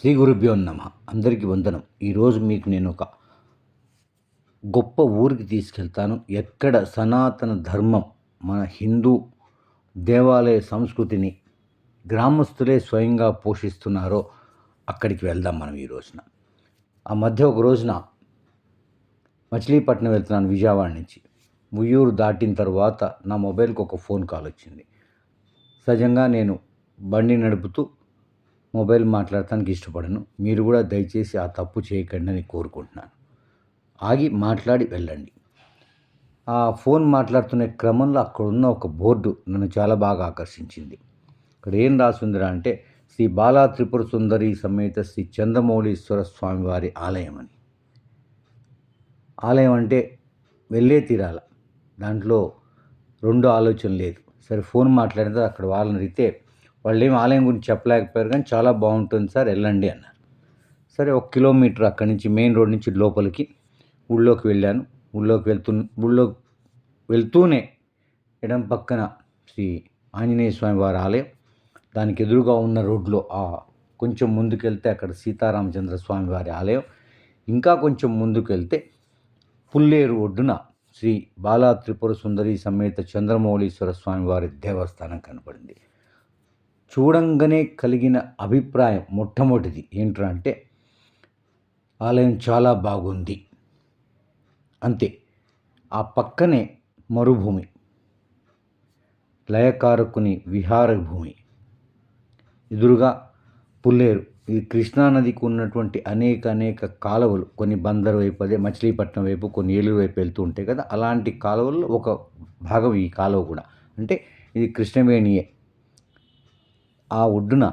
శ్రీ గురుభ్యో నమ. అందరికీ వందనం. ఈరోజు మీకు నేను ఒక గొప్ప ఊరికి తీసుకెళ్తాను. ఎక్కడ సనాతన ధర్మం మన హిందూ దేవాలయ సంస్కృతిని గ్రామస్తులే స్వయంగా పోషిస్తున్నారో అక్కడికి వెళ్దాం మనం ఈ రోజున. ఆ మధ్య ఒక రోజున మచిలీపట్నం వెళ్తున్నాను విజయవాడ నుంచి. ముయ్యూరు దాటిన తర్వాత నా మొబైల్కి ఒక ఫోన్ కాల్ వచ్చింది. సహజంగా నేను బండి నడుపుతూ మొబైల్ మాట్లాడటానికి ఇష్టపడను. మీరు కూడా దయచేసి ఆ తప్పు చేయకండి అని కోరుకుంటున్నాను. ఆగి మాట్లాడి వెళ్ళండి. ఆ ఫోన్ మాట్లాడుతున్న క్రమంలో అక్కడ ఉన్న ఒక బోర్డు నన్ను చాలా బాగా ఆకర్షించింది. ఇక్కడ ఏం రాసిందిరా అంటే శ్రీ బాలా త్రిపుర సుందరి సమేత శ్రీ చంద్రమౌళీశ్వర స్వామి వారి ఆలయం అని. ఆలయం అంటే వెళ్ళే తీరాల. దాంట్లో రెండు ఆలోచన లేదు. సరే ఫోన్ మాట్లాడితే అక్కడ వాళ్ళని అడిగితే వాళ్ళు ఏం ఆలయం గురించి చెప్పలేకపోయారు కానీ చాలా బాగుంటుంది సార్ వెళ్ళండి అన్నారు. సరే ఒక కిలోమీటర్ అక్కడి నుంచి మెయిన్ రోడ్ నుంచి లోపలికి ఊళ్ళోకి వెళ్ళాను. ఊళ్ళోకి వెళ్తూ ఊళ్ళో వెళ్తూనే ఎడం పక్కన శ్రీ ఆంజనేయ స్వామి వారి ఆలయం. దానికి ఎదురుగా ఉన్న రోడ్లో ఆ కొంచెం ముందుకెళ్తే అక్కడ సీతారామచంద్ర స్వామి వారి ఆలయం. ఇంకా కొంచెం ముందుకెళ్తే పుల్లేరు ఒడ్డున శ్రీ బాలా త్రిపుర సుందరి సమేత చంద్రమౌళీశ్వర స్వామి వారి దేవస్థానం కనపడింది. చూడంగానే కలిగిన అభిప్రాయం మొట్టమొదటిది. ఏంటంటే ఆలయం చాలా బాగుంది. అంతే. ఆ పక్కనే మరుభూమి. లయకారకుని విహార భూమి ఎదురుగా పుల్లేరు. ఇది కృష్ణానదికి ఉన్నటువంటి అనేక అనేక కాలువలు కొన్ని బందర్ వైపు అదే మచిలీపట్నం వైపు కొన్ని ఏలూరు వైపు వెళ్తూ ఉంటాయి కదా అలాంటి కాలువల్లో ఒక భాగం ఈ కాలువ కూడా. అంటే ఇది కృష్ణవేణియే. ఆ ఒడ్డున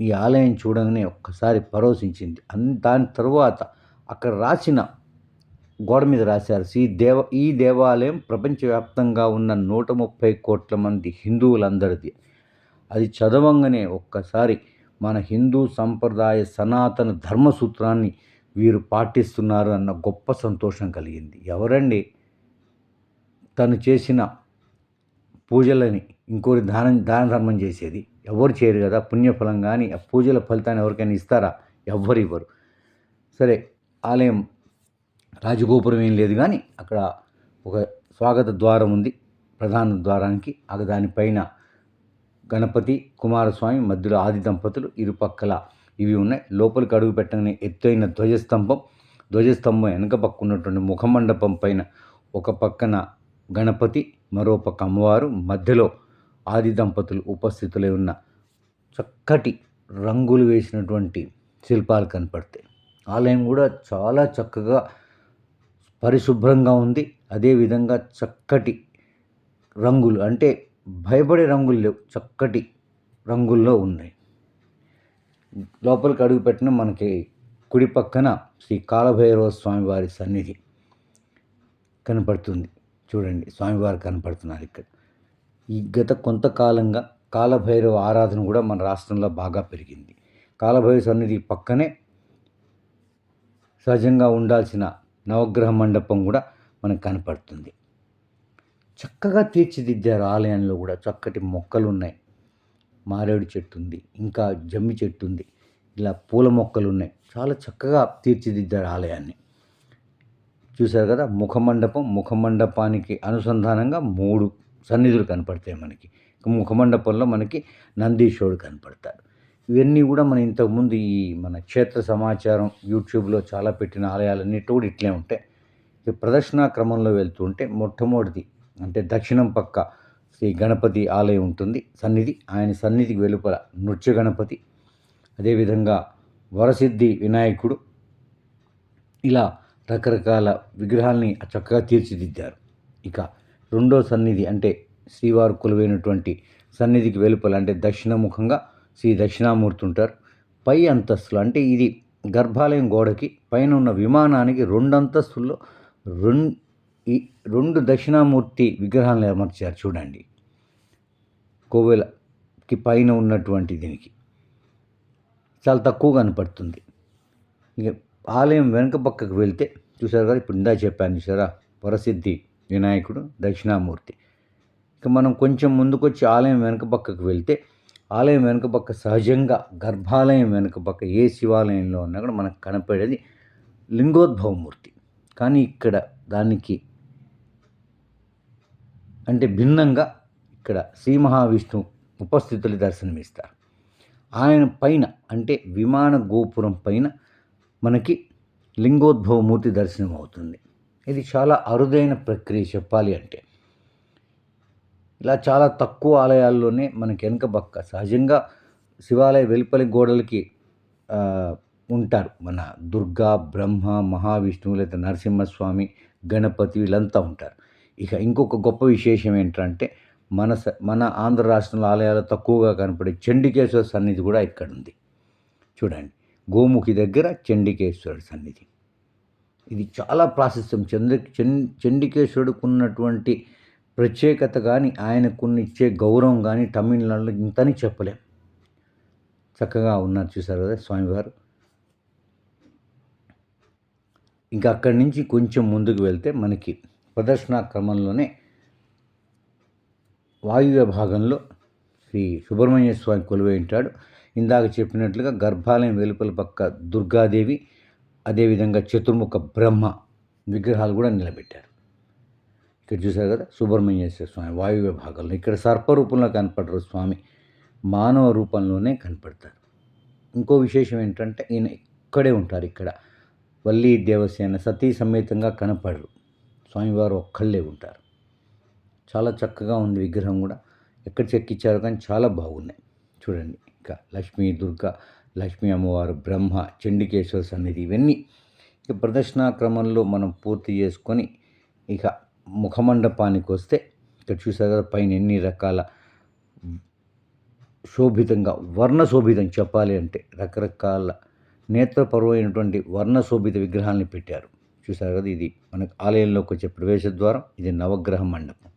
ఈ ఆలయం చూడగానే ఒక్కసారి పరోసించింది. అన్ దాని తరువాత అక్కడ రాసిన గోడ మీద రాశారు. ఈ దేవ ఈ దేవాలయం ప్రపంచవ్యాప్తంగా ఉన్న నూట ముప్పై కోట్ల మంది హిందువులందరిది. అది చదవంగానే ఒక్కసారి మన హిందూ సంప్రదాయ సనాతన ధర్మసూత్రాన్ని వీరు పాటిస్తున్నారు అన్న గొప్ప సంతోషం కలిగింది. ఎవరండి? తను చేసిన పూజలని ఇంకోరి దానం దాన ధర్మం చేసేది? ఎవరు చేయరు కదా పుణ్యఫలం కానీ ఆ పూజల ఫలితాన్ని ఎవరికైనా ఇస్తారా? ఎవ్వరు ఇవ్వరు. సరే ఆలయం రాజగోపురం ఏం లేదు కానీ అక్కడ ఒక స్వాగత ద్వారం ఉంది. ప్రధాన ద్వారానికి అక్కడ దానిపైన గణపతి కుమారస్వామి మధ్యలో ఆది దంపతులు ఇరుపక్కల ఇవి ఉన్నాయి. లోపలికి అడుగు పెట్టగానే ఎత్తైన ధ్వజస్తంభం. ధ్వజస్తంభం వెనక పక్క ఉన్నటువంటి ముఖమండపం పైన ఒక పక్కన గణపతి మరో పక్క అమ్మవారు మధ్యలో ఆది దంపతులు ఉపస్థితులై ఉన్న చక్కటి రంగులు వేసినటువంటి శిల్పాలు కనపడతాయి. ఆలయం కూడా చాలా చక్కగా పరిశుభ్రంగా ఉంది. అదేవిధంగా చక్కటి రంగులు అంటే భయపడే రంగులు లేవు చక్కటి రంగుల్లో ఉన్నాయి. లోపలికి అడుగుపెట్టిన మనకి కుడి పక్కన శ్రీ కాలభైరవ స్వామి వారి సన్నిధి కనపడుతుంది. చూడండి స్వామివారు కనపడుతున్నారు ఇక్కడ. ఈ గత కొంతకాలంగా కాలభైరవ ఆరాధన కూడా మన రాష్ట్రంలో బాగా పెరిగింది. కాలభైరవ సన్నిధి పక్కనే సహజంగా ఉండాల్సిన నవగ్రహ మండపం కూడా మనకు కనపడుతుంది. చక్కగా తీర్చిదిద్దారు ఆలయంలో కూడా చక్కటి మొక్కలు ఉన్నాయి. మారేడు చెట్టు ఉంది ఇంకా జమ్మి చెట్టు ఉంది ఇలా పూల మొక్కలు ఉన్నాయి. చాలా చక్కగా తీర్చిదిద్దారు ఆలయాన్ని. చూశారు కదా ముఖమండపం ముఖమండపానికి అనుసంధానంగా మూడు సన్నిధులు కనపడతాయి మనకి. ముఖమండపంలో మనకి నందీశ్వరుడు కనపడతాడు. ఇవన్నీ కూడా మన ఇంతకుముందు ఈ మన క్షేత్ర సమాచారం యూట్యూబ్లో చాలా పెట్టిన ఆలయాలన్నిటి కూడా ఇట్లే ఉంటాయి. ఈ ప్రదర్శనా క్రమంలో వెళ్తుంటే మొట్టమొదటిది అంటే దక్షిణం పక్క శ్రీ గణపతి ఆలయం ఉంటుంది. సన్నిధి ఆయన సన్నిధికి వెలుపల నృత్య గణపతి అదేవిధంగా వరసిద్ధి వినాయకుడు. ఇలా రకరకాల విగ్రహాల్ని చక్కగా తీర్చిదిద్దారు. ఇక రెండో సన్నిధి అంటే శ్రీవారు కొలువైనటువంటి సన్నిధికి వెలుపల అంటే దక్షిణముఖంగా శ్రీ దక్షిణామూర్తి ఉంటారు. పై అంతస్తులు అంటే ఇది గర్భాలయం గోడకి పైన ఉన్న విమానానికి రెండు అంతస్తుల్లో రెండు ఈ రెండు దక్షిణామూర్తి విగ్రహాలను అమర్చారు చూడండి. కోవెలకి పైన ఉన్నటువంటి దీనికి. చాలా తక్కువ కనపడుతుంది. ఇక ఆలయం వెనుక పక్కకు వెళ్తే చూసారు కదా ఇప్పుడు ఇందా చెప్పాను చూసారా వరసిద్ధి వినాయకుడు దక్షిణామూర్తి. ఇక మనం కొంచెం ముందుకొచ్చి ఆలయం వెనుక పక్కకు వెళ్తే ఆలయం వెనుక పక్క సహజంగా గర్భాలయం వెనుక పక్క ఏ శివాలయంలో ఉన్నా కూడా మనకు కనపడేది లింగోద్భవమూర్తి కానీ ఇక్కడ దానికి అంటే భిన్నంగా ఇక్కడ శ్రీ మహావిష్ణు ఉపస్థితులు దర్శనమిస్తారు. ఆయన పైన అంటే విమాన గోపురం పైన మనకి లింగోద్భవమూర్తి దర్శనం అవుతుంది ఇది చాలా అరుదైన ప్రక్రియ చెప్పాలి అంటే. ఇలా చాలా తక్కువ ఆలయాల్లోనే మనకి వెనక బక్క సహజంగా శివాలయ వెలుపలి గోడలకి ఉంటారు. మన దుర్గా బ్రహ్మ మహావిష్ణువు లేదా నరసింహస్వామి గణపతి వీళ్ళంతా ఉంటారు. ఇక ఇంకొక గొప్ప విశేషం ఏంటంటే మన స మన ఆంధ్ర రాష్ట్రంలో ఆలయాలు తక్కువగా కనపడే చండికేశ్వర సన్నిధి కూడా ఇక్కడ ఉంది చూడండి గోముఖి దగ్గర చండికేశ్వరుడు సన్నిధి. ఇది చాలా ప్రాశస్త్యం. చంద్ర చం చండికేశ్వరుడికి ఉన్నటువంటి ప్రత్యేకత కానీ ఆయనకున్న ఇచ్చే గౌరవం కానీ తమిళనాడులో ఇంతని చెప్పలేం. చక్కగా ఉన్నారు చూసారు కదా స్వామివారు. ఇంకా అక్కడి నుంచి కొంచెం ముందుకు వెళ్తే మనకి ప్రదర్శన క్రమంలోనే వాయువ్య భాగంలో శ్రీ సుబ్రహ్మణ్య స్వామి కొలువై ఉంటాడు ఇందాక చెప్పినట్లుగా గర్భాలయం వెలుపల పక్క దుర్గాదేవి అదేవిధంగా చతుర్ముఖ బ్రహ్మ విగ్రహాలు కూడా నిలబెట్టారు. ఇక్కడ చూశారు కదా సుబ్రహ్మణ్యేశ్వర స్వామి వాయువ్య భాగంలో. ఇక్కడ సర్పరూపంలో కనపడరు స్వామి. మానవ రూపంలోనే కనపడతారు. ఇంకో విశేషం ఏంటంటే ఈయన ఇక్కడే ఉంటారు ఇక్కడ. వల్లి దేవసేన సతీ సమేతంగా కనపడరు. స్వామివారు ఒక్కళ్ళే ఉంటారు. చాలా చక్కగా ఉంది విగ్రహం కూడా. ఎక్కడ చెక్కిచ్చారు కానీ చాలా బాగున్నాయి. చూడండి. ఇంకా లక్ష్మీ దుర్గా లక్ష్మీ అమ్మవారు బ్రహ్మ చండికేశ్వర సన్నిధి ఇవన్నీ ఇక ప్రదర్శనా క్రమంలో మనం పూర్తి చేసుకొని ఇక ముఖమండపానికి వస్తే ఇక్కడ చూసారు కదా పైన ఎన్ని రకాల శోభితంగా వర్ణశోభితం చెప్పాలి అంటే రకరకాల నేత్రపరమైనటువంటి వర్ణశోభిత విగ్రహాలని పెట్టారు. చూసారు కదా ఇది మనకు ఆలయంలోకి వచ్చే ప్రవేశ ద్వారం ఇది నవగ్రహ మండపం.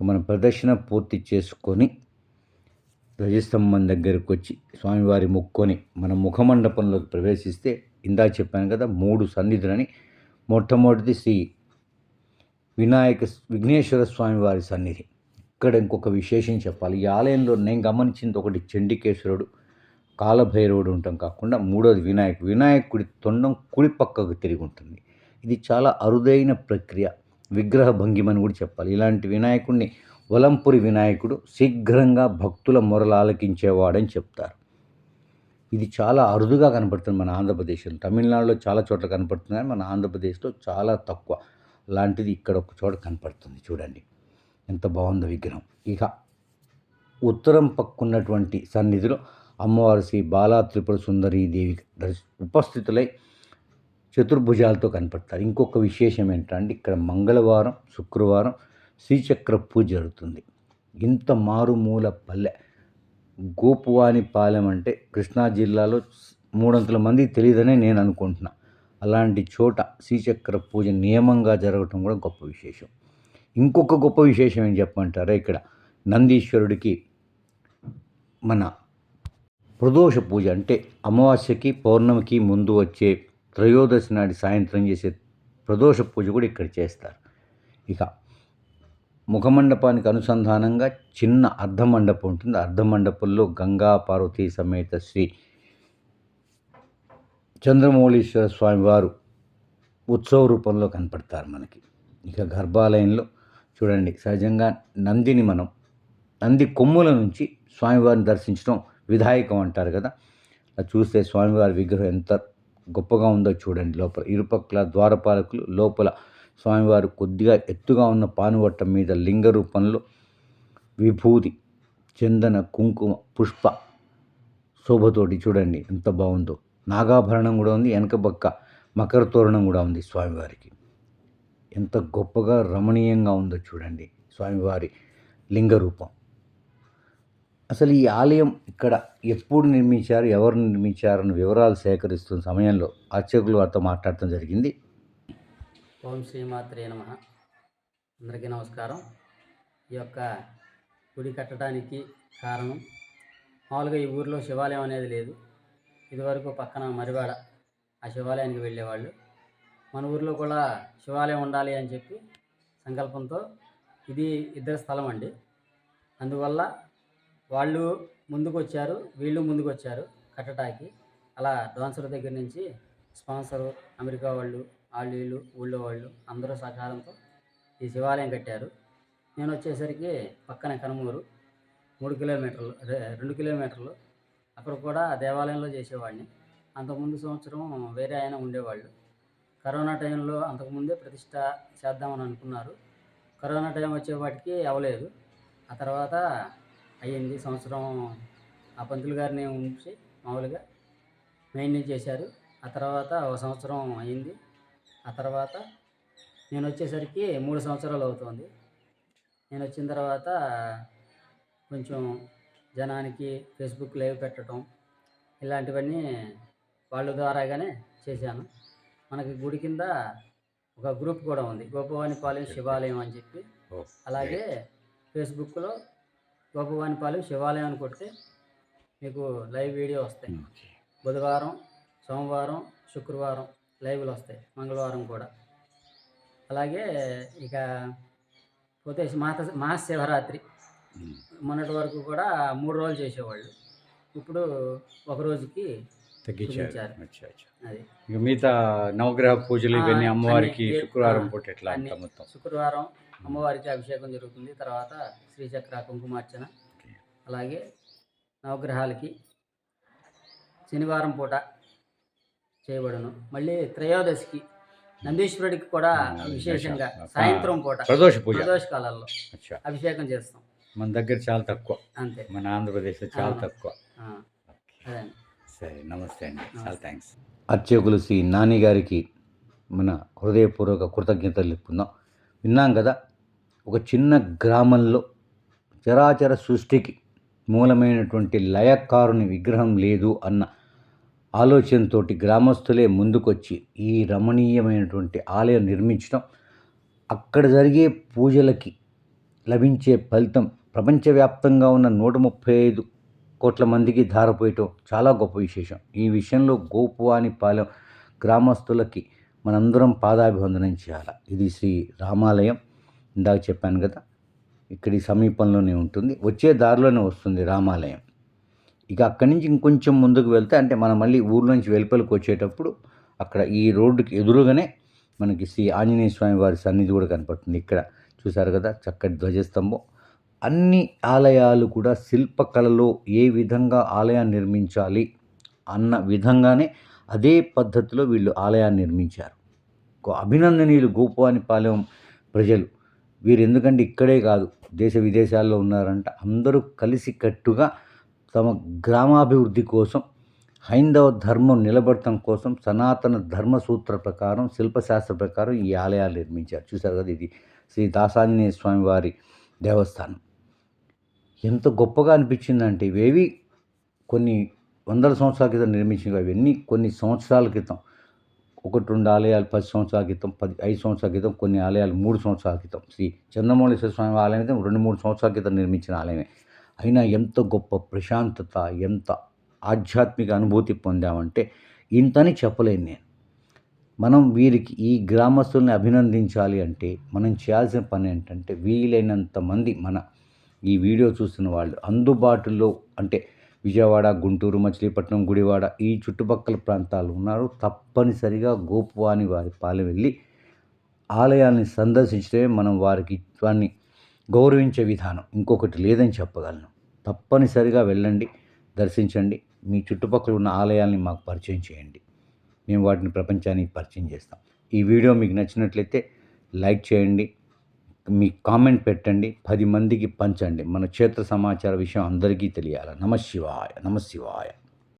మనం ప్రదర్శన పూర్తి చేసుకొని ధ్వజస్తంభం దగ్గరికి వచ్చి స్వామివారి మొక్కొని మన ముఖమండపంలోకి ప్రవేశిస్తే ఇందా చెప్పాను కదా మూడు సన్నిధులని. మొట్టమొదటిది శ్రీ వినాయక విఘ్నేశ్వర స్వామివారి సన్నిధి. ఇక్కడ ఇంకొక విశేషం చెప్పాలి. ఈ ఆలయంలో నేను గమనించింది ఒకటి చండికేశ్వరుడు కాలభైరవుడు ఉండటం కాకుండా మూడోది వినాయకుడు. వినాయకుడి తొండం కుడి పక్కకు తిరిగి ఉంటుంది. ఇది చాలా అరుదైన ప్రక్రియ. విగ్రహ భంగిమని కూడా చెప్పాలి. ఇలాంటి వినాయకుడిని వలంపురి వినాయకుడు శీఘ్రంగా భక్తుల మొరలు ఆలకించేవాడని చెప్తారు. ఇది చాలా అరుదుగా కనపడుతుంది మన ఆంధ్రప్రదేశ్లో. తమిళనాడులో చాలా చోట్ల కనపడుతుంది కానీ మన ఆంధ్రప్రదేశ్లో చాలా తక్కువ. లాంటిది ఇక్కడ ఒక చోట కనపడుతుంది చూడండి. ఎంత బాగుందో విగ్రహం. ఇక ఉత్తరం పక్కున్నటువంటి సన్నిధిలో అమ్మవారు శ్రీ బాలా త్రిపుర సుందరీ దేవి దర్శ- ఉపస్థితులై చతుర్భుజాలతో కనపడతారు. ఇంకొక విశేషం ఏంటంటే ఇక్కడ మంగళవారం శుక్రవారం శ్రీచక్ర పూజ జరుగుతుంది. ఇంత మారుమూల పల్లె. గోపువాని పాలెం అంటే కృష్ణా జిల్లాలో మూడొంతుల మంది తెలియదనే నేను అనుకుంటున్నా. అలాంటి చోట శ్రీచక్ర పూజ నియమంగా జరగటం కూడా గొప్ప విశేషం. ఇంకొక గొప్ప విశేషం ఏం చెప్పమంటారా ఇక్కడ? నందీశ్వరుడికి మన ప్రదోష పూజ అంటే అమావాస్యకి పౌర్ణమికి ముందు వచ్చే త్రయోదశి నాటి సాయంత్రం చేసే ప్రదోష పూజ కూడా ఇక్కడ చేస్తారు. ఇక ముఖమండపానికి అనుసంధానంగా చిన్న అర్ధమండపం ఉంటుంది. అర్ధమండపంలో గంగా పార్వతీ సమేత శ్రీ చంద్రమౌళీశ్వర స్వామివారు ఉత్సవ రూపంలో కనపడతారు మనకి. ఇక గర్భాలయంలో చూడండి సహజంగా నందిని మనం నంది కొమ్ముల నుంచి స్వామివారిని దర్శించడం విధాయకం అంటారు కదా. అది చూస్తే స్వామివారి విగ్రహం ఎంత గొప్పగా ఉందో చూడండి లోపల. ఇరుపక్కల ద్వారపాలకులు లోపల స్వామివారు కొద్దిగా ఎత్తుగా ఉన్న పానువట్టం మీద లింగ రూపంలో విభూతి చందన కుంకుమ పుష్ప శోభతోటి చూడండి ఎంత బాగుందో. నాగాభరణం కూడా ఉంది వెనక పక్క మకర తోరణం కూడా ఉంది స్వామివారికి. ఎంత గొప్పగా రమణీయంగా ఉందో చూడండి స్వామివారి లింగ రూపం. అసలు ఈ ఆలయం ఇక్కడ ఎప్పుడు నిర్మించారు ఎవరు నిర్మించారని వివరాలు సేకరిస్తున్న సమయంలో అర్చకులు వారితో మాట్లాడటం జరిగింది. ఓం శ్రీమాత్రే నమ. అందరికీ నమస్కారం. ఈ యొక్క గుడి కట్టడానికి కారణం మామూలుగా ఈ ఊరిలో శివాలయం అనేది లేదు. ఇదివరకు పక్కన మరివాడ ఆ శివాలయానికి వెళ్ళేవాళ్ళు. మన ఊరిలో కూడా శివాలయం ఉండాలి అని చెప్పి సంకల్పంతో ఇది ఇద్దరు స్థలం అండి. అందువల్ల వాళ్ళు ముందుకు వచ్చారు వీళ్ళు ముందుకు వచ్చారు కట్టడానికి. అలా డాన్సర్ దగ్గర నుంచి స్పాన్సరు అమెరికా వాళ్ళు వాళ్ళు వీళ్ళు ఊళ్ళో వాళ్ళు అందరూ సహకారంతో ఈ శివాలయం కట్టారు. నేను వచ్చేసరికి పక్కన కనుమూరు మూడు కిలోమీటర్లు రెండు కిలోమీటర్లు అక్కడ కూడా దేవాలయంలో చేసేవాడిని. అంతకుముందు సంవత్సరం వేరే ఆయన ఉండేవాళ్ళు. కరోనా టైంలో అంతకుముందే ప్రతిష్ట చేద్దామని అనుకున్నారు. కరోనా టైం వచ్చేవాటికి అవ్వలేదు. ఆ తర్వాత అయ్యింది సంవత్సరం. ఆ పంతులు గారిని ఉంచి మామూలుగా మెయింటైన్ చేశారు. ఆ తర్వాత ఒక సంవత్సరం అయింది ఆ తర్వాత నేను వచ్చేసరికి మూడు సంవత్సరాలు అవుతుంది. నేను వచ్చిన తర్వాత కొంచెం జనానికి ఫేస్బుక్ లైవ్ పెట్టడం ఇలాంటివన్నీ వాళ్ళ ద్వారాగానే చేశాను. మనకి గుడి కింద ఒక గ్రూప్ కూడా ఉంది. గోపవానిపాలెం శివాలయం అని చెప్పి. అలాగే ఫేస్బుక్లో గోపవానిపాలెం శివాలయం అని కొడితే మీకు లైవ్ వీడియో వస్తాయి. బుధవారం సోమవారం శుక్రవారం లైవ్లు వస్తాయి మంగళవారం కూడా. అలాగే ఇక పోతే మాత మహాశివరాత్రి. మొన్నటి వరకు కూడా మూడు రోజులు చేసేవాళ్ళు. ఇప్పుడు ఒక రోజుకి తగ్గించారు. అది. ఇక మిగతా నవగ్రహ పూజలు ఇవన్నీ అమ్మవారికి శుక్రవారం పూట ఎట్లా. మొత్తం? శుక్రవారం అమ్మవారికి అభిషేకం జరుగుతుంది. తర్వాత శ్రీచక్ర కుంకుమార్చన. అలాగే నవగ్రహాలకి శనివారం పూట చేయబడును. మళ్ళీ త్రయోదశికి నందీశ్వరుడికి కూడా విశేషంగా సాయంత్రం పూట ప్రదోష పూజ. ప్రదోష కాలాల్లో అభిషేకం చేస్తాం. మన దగ్గర చాలా తక్కువ. అంతే. మన ఆంధ్రప్రదేశ్లో చాలా. తక్కువ. సరే నమస్తే అండి. చాలా. థ్యాంక్స్. అర్చకులు శ్రీ నాని గారికి మన హృదయపూర్వక కృతజ్ఞతలు చెప్పుకుందాం. విన్నాం కదా ఒక చిన్న గ్రామంలో చరాచర సృష్టికి మూలమైనటువంటి లయకారుని విగ్రహం లేదు అన్న ఆలోచనతోటి గ్రామస్తులే ముందుకొచ్చి ఈ రమణీయమైనటువంటి ఆలయం నిర్మించడం అక్కడ జరిగే పూజలకి లభించే ఫలితం ప్రపంచవ్యాప్తంగా ఉన్న నూట ముప్పై ఐదు కోట్ల మందికి ధారపోయటం చాలా గొప్ప విశేషం. ఈ విషయంలో గోపువానిపాలెం గ్రామస్తులకి మనందరం పాదాభివందనం చేయాలి. ఇది శ్రీ రామాలయం. ఇందాక చెప్పాను కదా ఇక్కడి సమీపంలోనే ఉంటుంది. వచ్చే దారిలోనే వస్తుంది రామాలయం. ఇక అక్కడి నుంచి ఇంకొంచెం ముందుకు వెళ్తే అంటే మనం మళ్ళీ ఊర్లోంచి వెలుపలికి వచ్చేటప్పుడు అక్కడ ఈ రోడ్డుకి ఎదురుగానే మనకి శ్రీ ఆంజనేయ స్వామి వారి సన్నిధి కూడా కనపడుతుంది. ఇక్కడ చూసారు కదా చక్కటి ధ్వజస్తంభం. అన్ని ఆలయాలు కూడా శిల్పకళలో ఏ విధంగా ఆలయాన్ని నిర్మించాలి అన్న విధంగానే అదే పద్ధతిలో వీళ్ళు ఆలయాన్ని నిర్మించారు. అభినందనీయులు గోపానిపాలెం ప్రజలు. వీరు ఎందుకంటే ఇక్కడే కాదు దేశ విదేశాల్లో ఉన్నారంట. అందరూ కలిసికట్టుగా తమ గ్రామాభివృద్ధి కోసం హైందవ ధర్మం నిలబడటం కోసం సనాతన ధర్మ సూత్ర ప్రకారం శిల్పశాస్త్ర ప్రకారం ఈ ఆలయాలు నిర్మించారు. చూశారు కదా ఇది శ్రీ దాసాంజనేయ స్వామి వారి దేవస్థానం. ఎంత గొప్పగా అనిపించిందంటే ఇవేవి కొన్ని వందల సంవత్సరాల క్రితం నిర్మించినవి. అవన్నీ కొన్ని సంవత్సరాల క్రితం. ఒకటి రెండు ఆలయాలు పది సంవత్సరాల క్రితం పది ఐదు సంవత్సరాల క్రితం కొన్ని ఆలయాలు మూడు సంవత్సరాల క్రితం. శ్రీ చంద్రమౌళేశ్వర స్వామి ఆలయం అయితే రెండు మూడు సంవత్సరాల క్రితం నిర్మించిన ఆలయమే. అయినా ఎంత గొప్ప ప్రశాంతత ఎంత ఆధ్యాత్మిక అనుభూతి పొందామంటే ఇంతని చెప్పలేను నేను. మనం వీరికి ఈ గ్రామస్తుల్ని అభినందించాలి అంటే మనం చేయాల్సిన పని ఏంటంటే వీలైనంత మంది మన ఈ వీడియో చూస్తున్న వాళ్ళు అందుబాటులో అంటే విజయవాడ గుంటూరు మచిలీపట్నం గుడివాడ ఈ చుట్టుపక్కల ప్రాంతాలు ఉన్నారు. తప్పనిసరిగా గోపువాని వారి పాలెం వెళ్ళి ఆలయాల్ని సందర్శించడమే మనం వారికి వారిని గౌరవించే విధానం. ఇంకొకటి లేదని చెప్పగలను. తప్పనిసరిగా వెళ్ళండి దర్శించండి. మీ చుట్టుపక్కల ఉన్న ఆలయాల్ని మాకు పరిచయం చేయండి. మేము వాటిని ప్రపంచానికి పరిచయం చేస్తాం. ఈ వీడియో మీకు నచ్చినట్లయితే లైక్ చేయండి మీ కామెంట్ పెట్టండి పది మందికి పంచండి. మన క్షేత్ర సమాచార విషయం అందరికీ తెలియాలి. నమశివాయ శివాయ